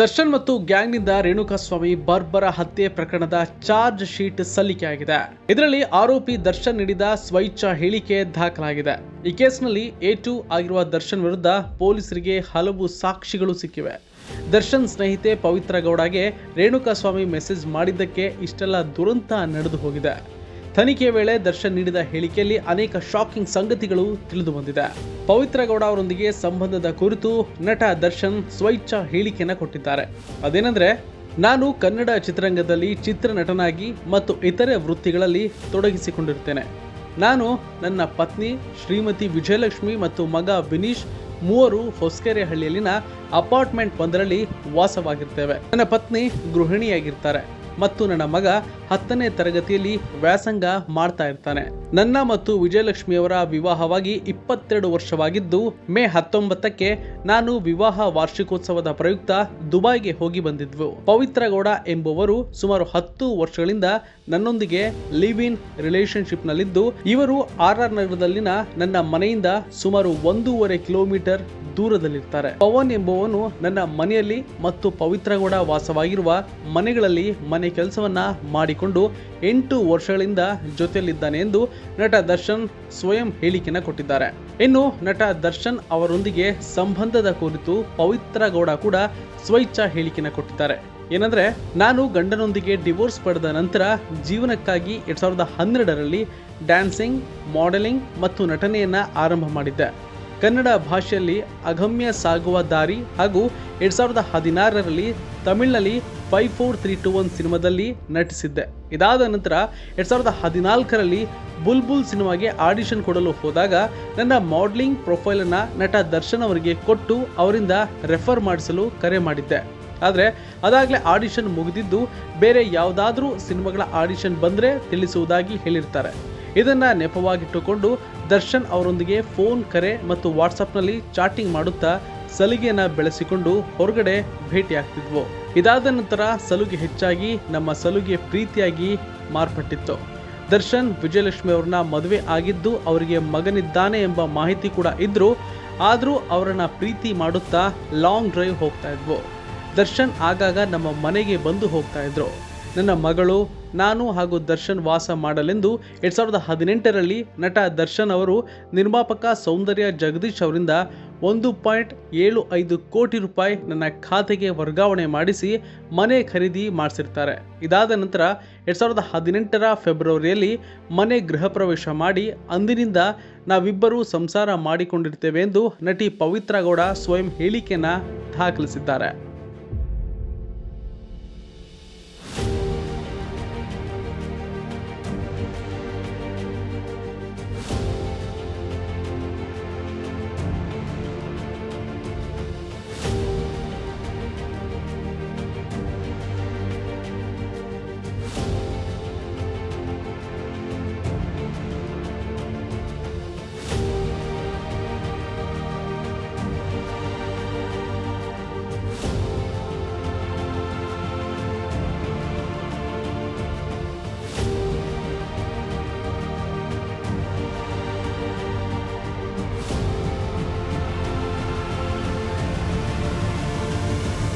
ದರ್ಶನ್ ಮತ್ತು ಗ್ಯಾಂಗ್ನಿಂದ ರೇಣುಕಾಸ್ವಾಮಿ ಬರ್ಬರ ಹತ್ಯೆ ಪ್ರಕರಣದ ಚಾರ್ಜ್ ಶೀಟ್ ಸಲ್ಲಿಕೆಯಾಗಿದೆ ಇದರಲ್ಲಿ ಆರೋಪಿ ದರ್ಶನ್ ನೀಡಿದ ಸ್ವೈಚ್ಛ ಹೇಳಿಕೆ ದಾಖಲಾಗಿದೆ. ಈ ಕೇಸ್ನಲ್ಲಿ ಎ ಟು ಆಗಿರುವ ದರ್ಶನ್ ವಿರುದ್ಧ ಪೊಲೀಸರಿಗೆ ಹಲವು ಸಾಕ್ಷಿಗಳು ಸಿಕ್ಕಿವೆ. ದರ್ಶನ್ ಸ್ನೇಹಿತೆ ಪವಿತ್ರ ಗೌಡಗೆ ರೇಣುಕಾಸ್ವಾಮಿ ಮೆಸೇಜ್ ಮಾಡಿದ್ದಕ್ಕೆ ಇಷ್ಟೆಲ್ಲ ದುರಂತ ನಡೆದು ಹೋಗಿದೆ. ತನಿಖೆಯ ವೇಳೆ ದರ್ಶನ್ ನೀಡಿದ ಹೇಳಿಕೆಯಲ್ಲಿ ಅನೇಕ ಶಾಕಿಂಗ್ ಸಂಗತಿಗಳು ತಿಳಿದು ಬಂದಿದೆ. ಪವಿತ್ರ ಗೌಡ ಅವರೊಂದಿಗೆ ಸಂಬಂಧದ ಕುರಿತು ನಟ ದರ್ಶನ್ ಸ್ವೈಚ್ಛ ಹೇಳಿಕೆಯನ್ನು ಕೊಟ್ಟಿದ್ದಾರೆ. ಅದೇನೆಂದ್ರೆ, ನಾನು ಕನ್ನಡ ಚಿತ್ರರಂಗದಲ್ಲಿ ಚಿತ್ರನಟನಾಗಿ ಮತ್ತು ಇತರೆ ವೃತ್ತಿಗಳಲ್ಲಿ ತೊಡಗಿಸಿಕೊಂಡಿರುತ್ತೇನೆ ನಾನು ನನ್ನ ಪತ್ನಿ ಶ್ರೀಮತಿ ವಿಜಯಲಕ್ಷ್ಮಿ ಮತ್ತು ಮಗ ವಿನೀಶ್ ಮೂವರು ಹೊಸಕೆರೆಹಳ್ಳಿಯಲ್ಲಿನ ಅಪಾರ್ಟ್ಮೆಂಟ್ ಒಂದರಲ್ಲಿ ವಾಸವಾಗಿರ್ತೇವೆ. ನನ್ನ ಪತ್ನಿ ಗೃಹಿಣಿಯಾಗಿರ್ತಾರೆ. ಮತ್ತು ನನ್ನ ಮಗ ಹತ್ತನೇ ತರಗತಿಯಲ್ಲಿ ವ್ಯಾಸಂಗ ಮಾಡ್ತಾ ಇರ್ತಾನೆ. ನನ್ನ ಮತ್ತು ವಿಜಯಲಕ್ಷ್ಮಿಯವರ ವಿವಾಹವಾಗಿ ಇಪ್ಪತ್ತೆರಡು ವರ್ಷವಾಗಿದ್ದು, ಮೇ ಹತ್ತೊಂಬತ್ತಕ್ಕೆ ನಾನು ವಿವಾಹ ವಾರ್ಷಿಕೋತ್ಸವದ ಪ್ರಯುಕ್ತ ದುಬೈಗೆ ಹೋಗಿ ಬಂದಿದ್ವು. ಪವಿತ್ರಗೌಡ ಎಂಬುವರು ಸುಮಾರು ಹತ್ತು ವರ್ಷಗಳಿಂದ ನನ್ನೊಂದಿಗೆ ಲಿವ್ ಇನ್ ರಿಲೇಶನ್ಶಿಪ್ ನಲ್ಲಿದ್ದು ಇವರು ಆರ್ ಆರ್ ನಗರದಲ್ಲಿನ ನನ್ನ ಮನೆಯಿಂದ ಸುಮಾರು ಒಂದೂವರೆ ಕಿಲೋಮೀಟರ್ ದೂರದಲ್ಲಿರ್ತಾರೆ. ಪವನ್ ಎಂಬುವನು ನನ್ನ ಮನೆಯಲ್ಲಿ ಮತ್ತು ಪವಿತ್ರಗೌಡ ವಾಸವಾಗಿರುವ ಮನೆಗಳಲ್ಲಿ ಮನೆ ಕೆಲಸವನ್ನ ಮಾಡಿಕೊಂಡು ಎಂಟು ವರ್ಷಗಳಿಂದ ಜೊತೆಯಲ್ಲಿದ್ದಾನೆ ಎಂದು ನಟ ದರ್ಶನ್ ಸ್ವಯಂ ಹೇಳಿಕೆನ ಕೊಟ್ಟಿದ್ದಾರೆ. ಇನ್ನು ನಟ ದರ್ಶನ್ ಅವರೊಂದಿಗೆ ಸಂಬಂಧದ ಕುರಿತು ಪವಿತ್ರ ಗೌಡ ಕೂಡ ಸ್ವೈಚ್ಛ ಹೇಳಿಕೆನ ಕೊಟ್ಟಿದ್ದಾರೆ. ಏನಂದ್ರೆ, ನಾನು ಗಂಡನೊಂದಿಗೆ ಡಿವೋರ್ಸ್ ಪಡೆದ ನಂತರ ಜೀವನಕ್ಕಾಗಿ ಎರಡ್ ಸಾವಿರದ ಹನ್ನೆರಡರಲ್ಲಿ ಡ್ಯಾನ್ಸಿಂಗ್, ಮಾಡೆಲಿಂಗ್ ಮತ್ತು ನಟನೆಯನ್ನ ಆರಂಭ ಮಾಡಿದ್ದೆ. ಕನ್ನಡ ಭಾಷೆಯಲ್ಲಿ ಅಗಮ್ಯ ಸಾಗುವ ದಾರಿ ಹಾಗೂ ಎರಡ್ ಸಾವಿರದ ಹದಿನಾರರಲ್ಲಿ ತಮಿಳಿನಲ್ಲಿ five four three two one ಸಿನಿಮಾದಲ್ಲಿ ನಟಿಸಿದ್ದೆ. ಇದಾದ ನಂತರ ಎರಡು ಸಾವಿರದ ಹದಿನಾಲ್ಕರಲ್ಲಿ ಬುಲ್ಬುಲ್ ಸಿನಿಮಾಗೆ ಆಡಿಷನ್ ಕೊಡಲು ಹೋದಾಗ ನನ್ನ ಮಾಡಲಿಂಗ್ ಪ್ರೊಫೈಲನ್ನು ನಟ ದರ್ಶನ್ ಅವರಿಗೆ ಕೊಟ್ಟು ಅವರಿಂದ ರೆಫರ್ ಮಾಡಿಸಲು ಕರೆ ಮಾಡಿದ್ದೆ. ಆದರೆ ಅದಾಗಲೇ ಆಡಿಷನ್ ಮುಗಿದಿದ್ದು ಬೇರೆ ಯಾವುದಾದ್ರೂ ಸಿನಿಮಾಗಳ ಆಡಿಷನ್ ಬಂದರೆ ತಿಳಿಸುವುದಾಗಿ ಹೇಳಿರ್ತಾರೆ. ಇದನ್ನ ನೆಪವಾಗಿಟ್ಟುಕೊಂಡು ದರ್ಶನ್ ಅವರೊಂದಿಗೆ ಫೋನ್, ಕರೆ ಮತ್ತು ವಾಟ್ಸಪ್ನಲ್ಲಿ ಚಾಟಿಂಗ್ ಮಾಡುತ್ತಾ ಸಲಿಗೆಯನ್ನ ಬೆಳೆಸಿಕೊಂಡು ಹೊರಗಡೆ ಭೇಟಿಯಾಗ್ತಿದ್ವು. ಇದಾದ ನಂತರ ಸಲುಗೆ ಹೆಚ್ಚಾಗಿ ನಮ್ಮ ಸಲುಗೆ ಪ್ರೀತಿಯಾಗಿ ಮಾರ್ಪಟ್ಟಿತ್ತು. ದರ್ಶನ್ ವಿಜಯಲಕ್ಷ್ಮಿ ಅವ್ರನ್ನ ಮದುವೆ ಆಗಿದ್ದು ಅವರಿಗೆ ಮಗನಿದ್ದಾನೆ ಎಂಬ ಮಾಹಿತಿ ಕೂಡ ಇದ್ರು ಆದರೂ ಅವರನ್ನ ಪ್ರೀತಿ ಮಾಡುತ್ತಾ ಲಾಂಗ್ ಡ್ರೈವ್ ಹೋಗ್ತಾ ಇದ್ವು. ದರ್ಶನ್ ಆಗಾಗ ನಮ್ಮ ಮನೆಗೆ ಬಂದು ಹೋಗ್ತಾ ಇದ್ರು. ನನ್ನ ಮಗಳು, ನಾನು ಹಾಗೂ ದರ್ಶನ್ ವಾಸ ಮಾಡಲೆಂದು ಎರಡು ಸಾವಿರದ ಹದಿನೆಂಟರಲ್ಲಿ ನಟ ದರ್ಶನ್ ಅವರು ನಿರ್ಮಾಪಕ ಸೌಂದರ್ಯ ಜಗದೀಶ್ ಅವರಿಂದ ಒಂದು ಪಾಯಿಂಟ್ ಏಳು ಐದು ಕೋಟಿ ರೂಪಾಯಿ ನನ್ನ ಖಾತೆಗೆ ವರ್ಗಾವಣೆ ಮಾಡಿಸಿ ಮನೆ ಖರೀದಿ ಮಾಡಿಸಿರ್ತಾರೆ. ಇದಾದ ನಂತರ ಎರಡು ಸಾವಿರದ ಹದಿನೆಂಟರ ಫೆಬ್ರವರಿಯಲ್ಲಿ ಮನೆ ಗೃಹ ಪ್ರವೇಶ ಮಾಡಿ ಅಂದಿನಿಂದ ನಾವಿಬ್ಬರೂ ಸಂಸಾರ ಮಾಡಿಕೊಂಡಿರ್ತೇವೆ ಎಂದು ನಟಿ ಪವಿತ್ರ ಗೌಡ ಸ್ವಯಂ ಹೇಳಿಕೆಯನ್ನ ದಾಖಲಿಸಿದ್ದಾರೆ.